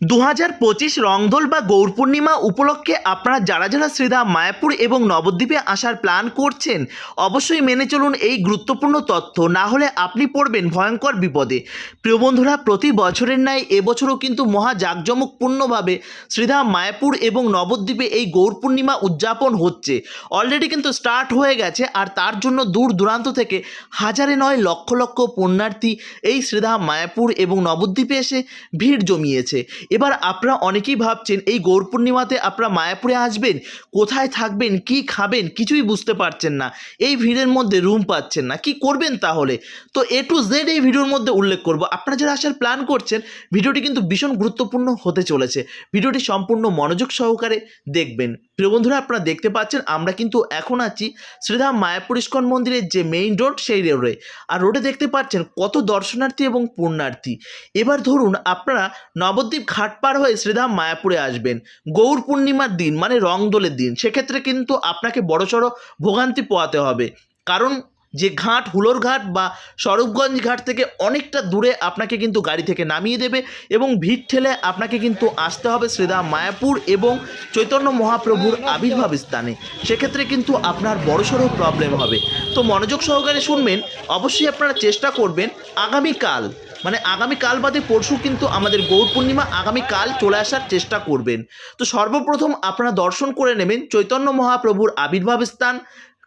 দু হাজার পঁচিশ রংদোল বা গৌর পূর্ণিমা উপলক্ষে আপনারা যারা যারা শ্রীধাম মায়াপুর এবং নবদ্বীপে আসার প্ল্যান করছেন, অবশ্যই মেনে চলুন এই গুরুত্বপূর্ণ তথ্য। না হলে আপনি পড়বেন ভয়ঙ্কর বিপদে। প্রিয় বন্ধুরা, প্রতি বছরের ন্যায় এবছরও কিন্তু মহা জাঁকজমকপূর্ণভাবে শ্রীধাম মায়াপুর এবং নবদ্বীপে এই গৌর পূর্ণিমা উদযাপন হচ্ছে। অলরেডি কিন্তু স্টার্ট হয়ে গেছে আর তার জন্য দূর দূরান্ত থেকে হাজারে নয় লক্ষ লক্ষ পুণ্যার্থী এই শ্রীধাম মায়াপুর এবং নবদ্বীপে এসে ভিড় জমিয়েছে। এবার আপনারা অনেকেই ভাবছেন, এই গৌর পূর্ণিমাতে আপনারা মায়াপুরে আসবেন? কোথায় থাকবেন? কি খাবেন? কিছুই বুঝতে পারছেন না। এই ভিড়ের মধ্যে রুম পাচ্ছেন না। কি করবেন তাহলে? তো এ টু জেড এই ভিডিওর মধ্যে উল্লেখ করব। আপনারা যারা আসার প্ল্যান করছেন, ভিডিওটি কিন্তু ভীষণ গুরুত্বপূর্ণ হতে চলেছে। ভিডিওটি সম্পূর্ণ মনোযোগ সহকারে দেখবেন। প্রিয় বন্ধুরা, আপনারা দেখতে পাচ্ছেন, আমরা কিন্তু এখন আছি শ্রীধাম মায়াপুর ইস্কন মন্দিরের যে মেইন রোড সেই রোডে আর রোডে দেখতে পাচ্ছেন কত দর্শনার্থী এবং পুণ্যার্থী। এবার ধরুন, আপনারা নবদ্বীপ ঘাট পার হয়ে শ্রীধাম মায়াপুরে আসবেন। গৌর পূর্ণিমার দিন মানে রংদোলের দিন। সেক্ষেত্রে কিন্তু আপনাকে বড়সড় ভোগান্তি পোয়াতে হবে। কারণ যে ঘাট, হুলোর ঘাট বা স্বরূপগঞ্জ ঘাট থেকে অনেকটা দূরে আপনাকে কিন্তু গাড়ি থেকে নামিয়ে দেবে এবং ভিড় ঠেলে আপনাকে কিন্তু আসতে হবে শ্রীধাম মায়াপুর এবং চৈতন্য মহাপ্রভুর আবির্ভাব স্থানে। সেক্ষেত্রে কিন্তু আপনার বড়সড় প্রবলেম হবে। তো মনোযোগ সহকারে শুনবেন। অবশ্যই আপনারা চেষ্টা করবেন আগামীকাল। মানে আগামীকাল বাদে পরশু কিন্তু আমাদের গৌর পূর্ণিমা আগামীকাল চলে আসার চেষ্টা করবেন। তো সর্বপ্রথম আপনারা দর্শন করে নেবেন চৈতন্য মহাপ্রভুর আবির্ভাব স্থান।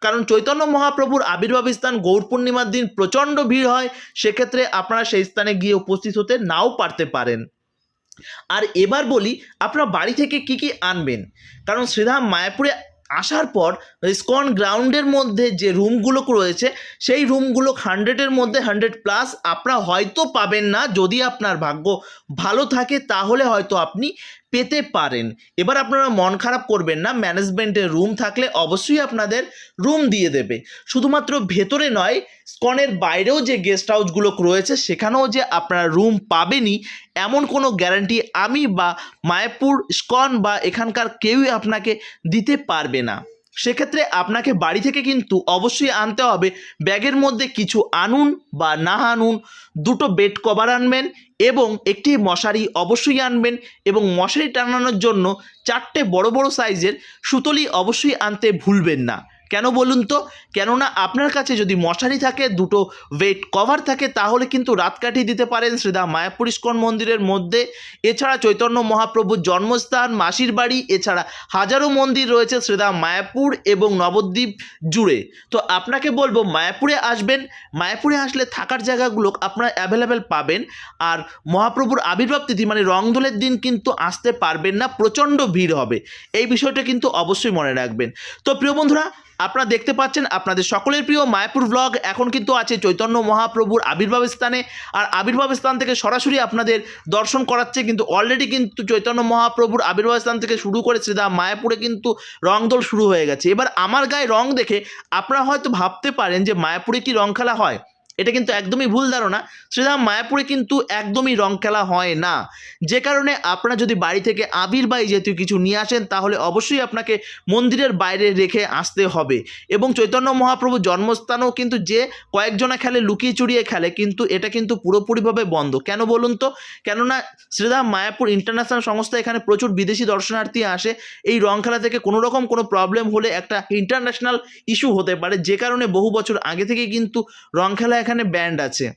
কারণ চৈতন্য মহাপ্রভুর আবির্ভাব স্থান গৌর পূর্ণিমার দিন প্রচণ্ড ভিড় হয়, সেক্ষেত্রে আপনারা সেই স্থানে গিয়ে উপস্থিত হতে নাও পারতে পারেন। আর এবার বলি, আপনারা বাড়ি থেকে কি কি আনবেন? কারণ শ্রীধাম মায়াপুরে আসার পর স্কন গ্রাউন্ডের মধ্যে যে রুমগুলো রয়েছে, সেই রুমগুলো হান্ড্রেডের মধ্যে হান্ড্রেড প্লাস আপনারা হয়তো পাবেন না। যদি আপনার ভাগ্য ভালো থাকে, তাহলে হয়তো আপনি পেতে পারেন। এবার আপনারা মন খারাপ করবেন না ম্যানেজমেন্টের রুম থাকলে অবশ্যই আপনাদের রুম দিয়ে দেবে। শুধুমাত্র ভেতরে নয় স্কনের বাইরেও যে গেস্ট হাউসগুলো রয়েছে, সেখানেও যে আপনারা রুম পাবেনই, এমন কোনো গ্যারান্টি আমি বা মায়াপুর স্কন বা এখানকার কেউই আপনাকে দিতে পারবে না। সেক্ষেত্রে আপনাকে বাড়ি থেকে কিন্তু অবশ্যই আনতে হবে। ব্যাগের মধ্যে কিছু আনুন বা না আনুন, দুটো বেড কভার আনবেন এবং একটি মশারি অবশ্যই আনবেন এবং মশারি টানানোর জন্য চারটে বড় বড় সাইজের সুতলি অবশ্যই আনতে ভুলবেন না। কেন বলুন তো? কেননা আপনার কাছে যদি মশারি থাকে, দুটো ওয়েট কভার থাকে, তাহলে কিন্তু রাত কাটিয়ে দিতে পারেন শ্রীধাম মায়াপুর ইস্কন মন্দিরের মধ্যে। এছাড়া চৈতন্য মহাপ্রভুর জন্মস্থান, মাসির বাড়ি, এছাড়া হাজারো মন্দির রয়েছে শ্রীধাম মায়াপুর এবং নবদ্বীপ জুড়ে। তো আপনাকে বলব, মায়াপুরে আসবেন, মায়াপুরে আসলে থাকার জায়গাগুলো আপনারা অ্যাভেলেবেল পাবেন। আর মহাপ্রভুর আবির্ভাব তিথি মানে রংদোলের দিন কিন্তু আসতে পারবেন না, প্রচণ্ড ভিড় হবে। এই বিষয়টা কিন্তু অবশ্যই মনে রাখবেন। তো প্রিয় বন্ধুরা আপনারা দেখতে পাচ্ছেন আপনাদের সকলের প্রিয় মায়াপুর ব্লগ এখন কিন্তু আছে চৈতন্য মহাপ্রভুর আবির্ভাব স্থানে। আর আবির্ভাব স্থান থেকে সরাসরি আপনাদের দর্শন করাচ্ছে কিন্তু অলরেডি কিন্তু চৈতন্য মহাপ্রভুর আবির্ভাব স্থান থেকে শুরু করে শ্রীদা মায়াপুরে কিন্তু রংদোল শুরু হয়ে গেছে। এবার আমার গায়ে রং দেখে আপনারা হয়তো ভাবতে পারেন যে মায়াপুরে কি রং খেলা হয়। এটা কিন্তু একদমই ভুল ধারণা। শ্রীধাম মায়াপুরে কিন্তু একদমই রং খেলা হয় না। যে কারণে আপনারা যদি বাড়ি থেকে আবির বা এই জাতীয় কিছু নিয়ে আসেন, তাহলে অবশ্যই আপনাকে মন্দিরের বাইরে রেখে আসতে হবে। এবং চৈতন্য মহাপ্রভুর জন্মস্থানও কিন্তু যে কয়েকজনা খেলে লুকিয়ে চুরিয়ে খেলে, কিন্তু এটা কিন্তু পুরোপুরিভাবে বন্ধ। কেন বলুন তো? কেননা শ্রীধাম মায়াপুর ইন্টারন্যাশনাল সংস্থা এখানে প্রচুর বিদেশি দর্শনার্থী আসে। এই রং খেলা থেকে কোনো রকম কোনো প্রবলেম হলে একটা ইন্টারন্যাশনাল ইস্যু হতে পারে। যে কারণে বহু বছর আগে থেকে কিন্তু রং খেলা এখানে ব্যান্ড আছে।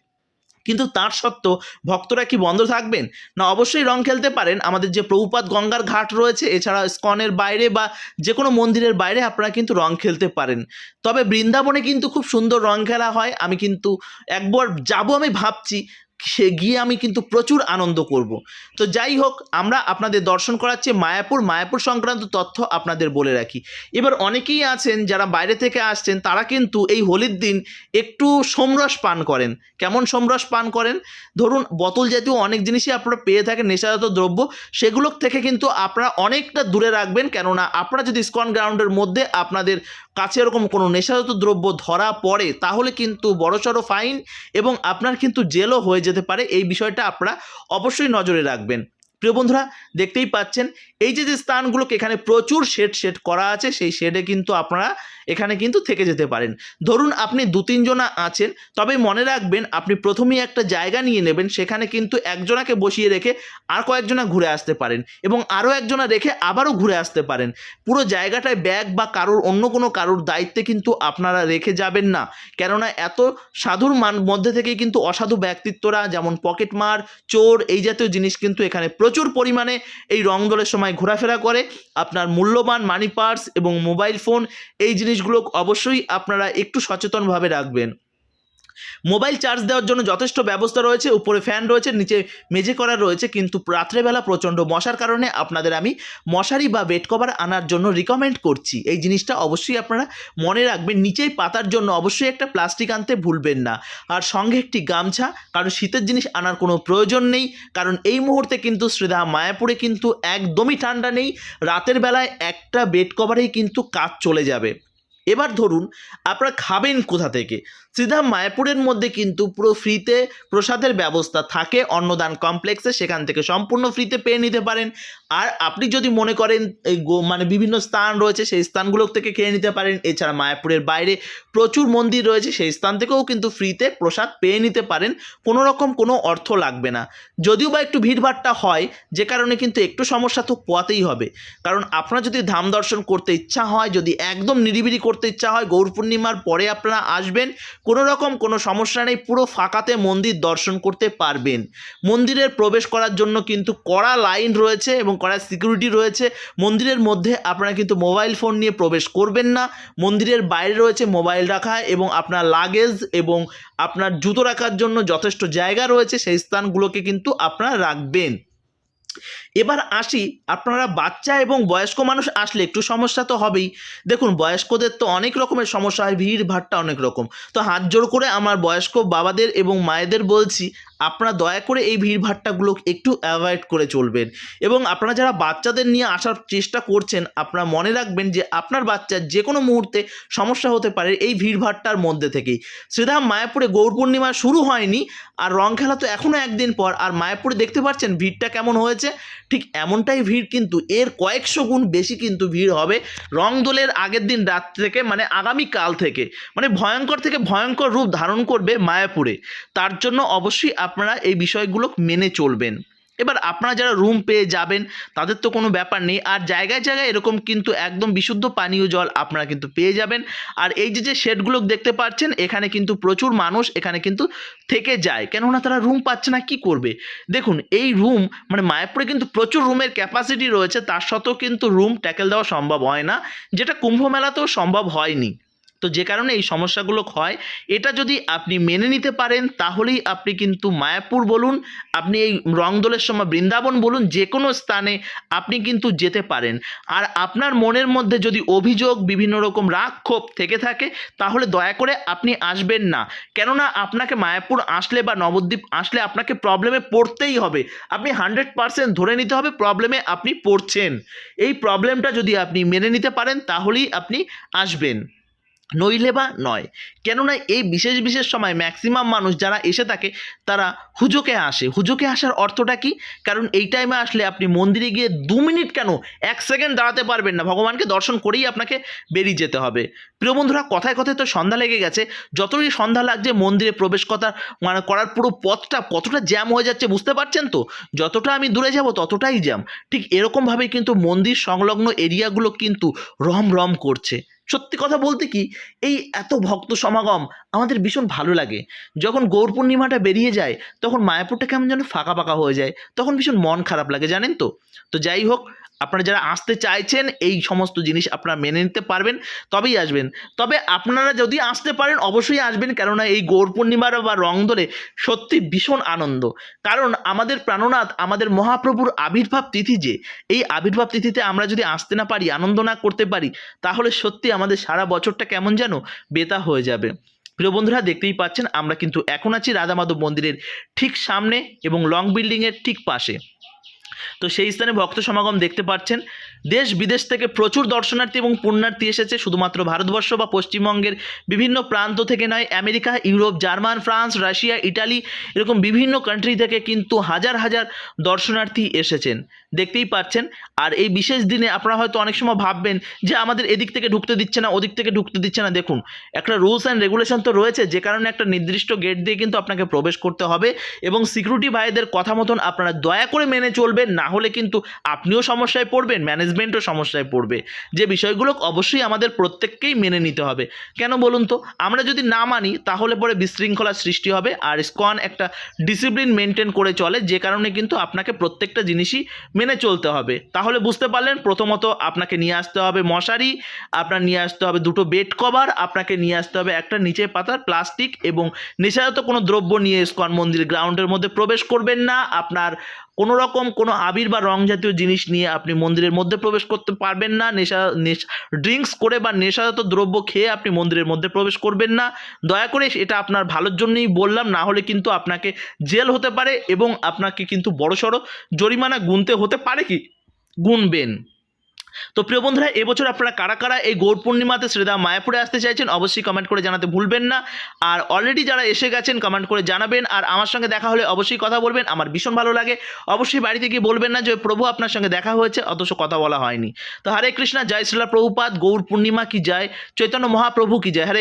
কিন্তু তার সত্ত্বেও ভক্তরা কি বন্ধ থাকবেন? না, অবশ্যই রং খেলতে পারেন। আমাদের যে প্রভুপাত গঙ্গার ঘাট রয়েছে, এছাড়া স্কনের বাইরে বা যে কোনো মন্দিরের বাইরে আপনারা কিন্তু রং খেলতে পারেন। তবে বৃন্দাবনে কিন্তু খুব সুন্দর রং খেলা হয়। আমি কিন্তু একবার যাব আমি ভাবছি। সে গিয়ে আমি কিন্তু প্রচুর আনন্দ করব। তো যাই হোক, আমরা আপনাদের দর্শন করাচ্ছি মায়াপুর। মায়াপুর সংক্রান্ত তথ্য আপনাদের বলে রাখি। এবার অনেকেই আছেন, যারা বাইরে থেকে আসছেন, তারা কিন্তু এই হোলির দিন একটু সোমরস পান করেন। কেমন সোমরস পান করেন? ধরুন, বোতল জাতীয় অনেক জিনিসই আপনারা পেয়ে থাকেন, নেশাজাত দ্রব্য সেগুলো থেকে কিন্তু আপনারা অনেকটা দূরে রাখবেন। কেননা, আপনারা যদি স্কন গ্রাউন্ডের মধ্যে আপনাদের কাছে এরকম কোনো নেশাজাত দ্রব্য ধরা পড়ে, তাহলে কিন্তু বড়সড় ফাইন এবং আপনার কিন্তু জেলও হয়ে যেতে পারে। এই বিষয়টা আপনারা অবশ্যই নজরে রাখবেন। প্রিয় বন্ধুরা, দেখতেই পাচ্ছেন, এই যে যে স্থানগুলোকে এখানে প্রচুর শেড শেড করা আছে, সেই শেডে কিন্তু আপনারা এখানে কিন্তু থেকে যেতে পারেন। ধরুন, আপনি দু তিনজনা আছেন, তবে মনে রাখবেন, আপনি প্রথমেই একটা জায়গা নিয়ে নেবেন, সেখানে কিন্তু একজনাকে বসিয়ে রেখে আর কয়েকজনা ঘুরে আসতে পারেন এবং আরও একজনা রেখে আবারও ঘুরে আসতে পারেন। পুরো জায়গাটায় ব্যাগ বা কারোর, অন্য কোনো কারোর দায়িত্বে কিন্তু আপনারা রেখে যাবেন না। কেননা, এত সাধুর মান, মধ্যে থেকেই কিন্তু অসাধু ব্যক্তিত্বরা, যেমন পকেটমার, চোর, এই জাতীয় জিনিস কিন্তু এখানে প্রচুর পরিমাণে এই রংদোলের সময় ঘোরাফেরা করে। আপনার মূল্যবান মানি পার্স এবং মোবাইল ফোন এই জিনিসগুলো অবশ্যই আপনারা একটু সচেতনভাবে রাখবেন। মোবাইল চার্জ দেওয়ার জন্য যথেষ্ট ব্যবস্থা রয়েছে, উপরে ফ্যান রয়েছে, নিচে মেঝে করা রয়েছে, কিন্তু রাত্রেবেলা প্রচণ্ড মশার কারণে আপনাদের আমি মশারি বা বেড কভার আনার জন্য রিকমেন্ড করছি। এই জিনিসটা অবশ্যই আপনারা মনে রাখবেন, নিচেই পাতার জন্য অবশ্যই একটা প্লাস্টিক আনতে ভুলবেন না। আর সঙ্গে একটি গামছা, কারণ শীতের জিনিস আনার কোনো প্রয়োজন নেই, কারণ এই মুহূর্তে কিন্তু শ্রীধা মায়াপুরে কিন্তু একদমই ঠান্ডা নেই, রাতের বেলায় একটা বেড কভারেই কিন্তু কাজ চলে যাবে। এবার ধরুন, আপনারা খাবেন কোথা থেকে? সিধা মায়াপুরের মধ্যে কিন্তু পুরো ফ্রিতে প্রসাদের ব্যবস্থা থাকে। অন্নদান কমপ্লেক্সে সেখান থেকে সম্পূর্ণ ফ্রিতে পেয়ে নিতে পারেন। আর আপনি যদি মনে করেন, এই মানে বিভিন্ন স্থান রয়েছে, সেই স্থানগুলো থেকে খেয়ে নিতে পারেন। এছাড়া মায়াপুরের বাইরে প্রচুর মন্দির রয়েছে, সেই স্থান থেকেও কিন্তু ফ্রিতে প্রসাদ পেয়ে নিতে পারেন। কোনো রকম কোনো অর্থ লাগবে না। যদিও বা একটু ভিড়ভাট্টা হয়, যে কারণে কিন্তু একটু সমস্যা তো পোয়াতেই হবে। কারণ আপনার যদি ধাম দর্শন করতে ইচ্ছা হয়, যদি একদম নিরিবিলি করতে ইচ্ছা হয়, গৌর পূর্ণিমার পরে আপনারা আসবেন কোনো রকম কোনো সমস্যা নেই, পুরো ফাঁকাতে মন্দির দর্শন করতে পারবেন। মন্দিরের প্রবেশ করার জন্য কিন্তু কড়া লাইন রয়েছে এবং কড়া সিকিউরিটি রয়েছে। মন্দিরের মধ্যে আপনারা কিন্তু মোবাইল ফোন নিয়ে প্রবেশ করবেন না। মন্দিরের বাইরে রয়েছে মোবাইল রাখা এবং আপনার লাগেজ এবং আপনার জুতো রাখার জন্য যথেষ্ট জায়গা রয়েছে, সেই স্থানগুলোকে কিন্তু আপনারা রাখবেন। এবার আসি, আপনারা বাচ্চা এবং বয়স্ক মানুষ আসলে একটু সমস্যা তো হবেই। দেখুন, বয়স্কদের তো অনেক রকমের সমস্যা হয়, ভিড় ভাট্টা অনেক রকম। তো হাত জোর করে আমার বয়স্ক বাবাদের এবং মায়েদের বলছি, আপনারা দয়া করে এই ভিড় ভাট্টাগুলো একটু অ্যাভয়েড করে চলবেন। এবং আপনারা যারা বাচ্চাদের নিয়ে আসার চেষ্টা করছেন, আপনারা মনে রাখবেন যে আপনার বাচ্চার যে কোনো মুহূর্তে সমস্যা হতে পারে এই ভিড় ভাট্টার মধ্যে থেকেই। শ্রীধাম মায়াপুরে গৌর পূর্ণিমা শুরু হয়নি, আর রং খেলা তো এখনও একদিন পর, আর মায়াপুরে দেখতে পাচ্ছেন ভিড়টা কেমন হয়েছে? ঠিক এমনটাই ভিড় কিন্তু এর কয়েকশো গুণ বেশি কিন্তু ভিড় হবে রং দোলের আগের দিন রাত থেকে মানে আগামী কাল থেকে। মানে ভয়ঙ্কর থেকে ভয়ঙ্কর রূপ ধারণ করবে মায়াপুরে। তার জন্য অবশ্যই আপনারা এই বিষয়গুলো মেনে চলবেন। এবার আপনারা যারা রুম পেয়ে যাবেন, তাদের তো কোনো ব্যাপার নেই। আর জায়গায় জায়গায় এরকম কিন্তু একদম বিশুদ্ধ পানীয় জল আপনারা কিন্তু পেয়ে যাবেন। আর এই যে যে শেডগুলো দেখতে পাচ্ছেন, এখানে কিন্তু প্রচুর মানুষ এখানে কিন্তু থেকে যায়। কেননা তারা রুম পাচ্ছে না, কি করবে? দেখুন, এই রুম মানে মায়াপুরে কিন্তু প্রচুর রুমের ক্যাপাসিটি রয়েছে। তার সত্ত্বেও কিন্তু রুম ট্যাকেল দেওয়া সম্ভব হয় না। যেটা কুম্ভ মেলাতেও সম্ভব হয়নি। তো যে কারণে এই সমস্যাগুলো হয়, এটা যদি আপনি মেনে নিতে পারেন, তাহলেই আপনি কিন্তু মায়াপুর বলুন, আপনি এই রংদোলের সময় বৃন্দাবন বলুন যে কোনো স্থানে আপনি কিন্তু যেতে পারেন। আর আপনার মনের মধ্যে যদি অভিযোগ বিভিন্ন রকম রাগ, ক্ষোভ থেকে থাকে, তাহলে দয়া করে আপনি আসবেন না। কেননা আপনাকে মায়াপুর আসলে বা নবদ্বীপ আসলে আপনাকে প্রবলেমে পড়তেই হবে। আপনি হান্ড্রেড পারসেন্ট ধরে নিতে হবে প্রবলেমে আপনি পড়ছেন। এই প্রবলেমটা যদি আপনি মেনে নিতে পারেন, তাহলেই আপনি আসবেন। নইলে বা নয়। কেননা এই বিশেষ বিশেষ সময় ম্যাক্সিমাম মানুষ যারা এসে থাকে, তারা হুজোকে আসে। হুজোকে আসার অর্থটা কি? কারণ এই টাইমে আসলে আপনি মন্দিরে গিয়ে দু মিনিট কেন? এক সেকেন্ড দাঁড়াতে পারবেন না। ভগবানকে দর্শন করেই আপনাকে বেরিয়ে যেতে হবে। প্রিয় বন্ধুরা, কথায় কথায় তো সন্ধ্যা লেগে গেছে। যতই সন্ধ্যা লাগছে মন্দিরে প্রবেশ করার মানে করার পুরো পথটা কতটা জ্যাম হয়ে যাচ্ছে বুঝতে পারছেন তো? যতটা আমি দূরে যাব ততটাই জ্যাম ঠিক এরকমভাবেই কিন্তু মন্দির সংলগ্ন এরিয়াগুলো কিন্তু রম রম করছে। সত্যি কথা বলতে কি, এই এত ভক্ত সমাগম আমাদের ভীষণ ভালো লাগে। যখন গৌর পূর্ণিমাটা বেরিয়ে যায়, তখন মায়াপুরটা কেমন যেন ফাঁকা ফাঁকা হয়ে যায়, তখন ভীষণ মন খারাপ লাগে, জানেন তো? তো যাই হোক আপনারা যারা আসতে চাইছেন, এই সমস্ত জিনিস আপনারা মেনে নিতে পারবেন, তবেই আসবেন। তবে আপনারা যদি আসতে পারেন, অবশ্যই আসবেন, কেননা এই গৌর পূর্ণিমার বা রং ধরে সত্যি ভীষণ আনন্দ। কারণ আমাদের প্রাণনাথ, আমাদের মহাপ্রভুর আবির্ভাব তিথি যে, এই আবির্ভাব তিথিতে আমরা যদি আসতে না পারি, আনন্দ না করতে পারি, তাহলে সত্যি আমাদের সারা বছরটা কেমন যেন বেতা হয়ে যাবে। প্রিয় বন্ধুরা, দেখতেই পাচ্ছেন, আমরা কিন্তু এখন আছি রাধা মাধব মন্দিরের ঠিক সামনে এবং লং বিল্ডিংয়ের ঠিক পাশে। তো সেই স্থানে ভক্ত সমাগম দেখতে পাচ্ছেন। দেশ বিদেশ থেকে প্রচুর দর্শনার্থী এবং পুণ্যার্থী এসেছে। শুধুমাত্র ভারতবর্ষ বা পশ্চিমবঙ্গের বিভিন্ন প্রান্ত থেকে নয়, America, Europe, German, France, Russia, Italy, এরকম বিভিন্ন কান্ট্রি থেকে কিন্তু হাজার হাজার দর্শনার্থী এসেছেন। দেখতেই পাচ্ছেন। আর এই বিশেষ দিনে আপনারা হয়তো অনেক সময় ভাববেন যে আমাদের এদিক থেকে ঢুকতে দিচ্ছে না, ওদিক থেকে ঢুকতে দিচ্ছে না। দেখুন, একটা রুলস অ্যান্ড রেগুলেশন তো রয়েছে, যে কারণে একটা নির্দিষ্ট গেট দিয়ে কিন্তু আপনাকে প্রবেশ করতে হবে এবং সিকিউরিটি ভাইদের কথা মতন আপনারা দয়া করে মেনে চলবেন, না হলে কিন্তু আপনিও সমস্যায় পড়বেন ম্যানেজমেন্টও সমস্যায় পড়বে। যে বিষয়গুলো অবশ্যই আমাদের প্রত্যেককেই মেনে নিতে হবে। কেন বলুন তো? আমরা যদি না মানি, তাহলে পরে বিশৃঙ্খলার সৃষ্টি হবে আর স্কন একটা ডিসিপ্লিন মেনটেন করে চলে, যে কারণে কিন্তু আপনাকে প্রত্যেকটা জিনিসই মেনে চলতে হবে। তাহলে বুঝতে পারলেন, প্রথমত আপনাকে নিয়ে আসতে হবে মশারি, আপনার নিয়ে আসতে হবে দুটো বেড কভার আপনাকে নিয়ে আসতে হবে একটা নিচে পাতার প্লাস্টিক এবং নেশাজাত কোনো দ্রব্য নিয়ে ইস্কন মন্দির গ্রাউন্ডের মধ্যে প্রবেশ করবেন না। আপনার কোনো রকম কোনো আবির বা রং জাতীয় জিনিস নিয়ে আপনি মন্দিরের মধ্যে প্রবেশ করতে পারবেন না, নেশা নেশা ড্রিঙ্কস করে বা নেশাজাত দ্রব্য খেয়ে আপনি মন্দিরের মধ্যে প্রবেশ করবেন না। দয়া করে এটা আপনার ভালোর জন্যই বললাম, না হলে কিন্তু আপনাকে জেল হতে পারে এবং আপনাকে কিন্তু বড়সড় জরিমানা গুনতে হতে পারে কি? গুনবেন। তো প্রিয় বন্ধুরা, এবছর আপনারা কারা কারা এই গৌর পূর্ণিমাতে শ্রীদা মায়াপুরে আসতে চাইছেন অবশ্যই কমেন্ট করে জানাতে ভুলবেন না। আর অলরেডি যারা এসে গেছেন কমেন্ট করে জানাবেন। আর আমার সঙ্গে দেখা হলে অবশ্যই কথা বলবেন, আমার ভীষণ ভালো লাগে। অবশ্যই বাড়িতে গিয়ে বলবেন না যে, প্রভু, আপনার সঙ্গে দেখা হয়েছে, অথচ কথা বলা হয়নি। তো হরে কৃষ্ণা, জয় শ্রীলা প্রভুপাত গৌর পূর্ণিমা কি যায় চৈতন্য মহাপ্রভু কি যায় হরে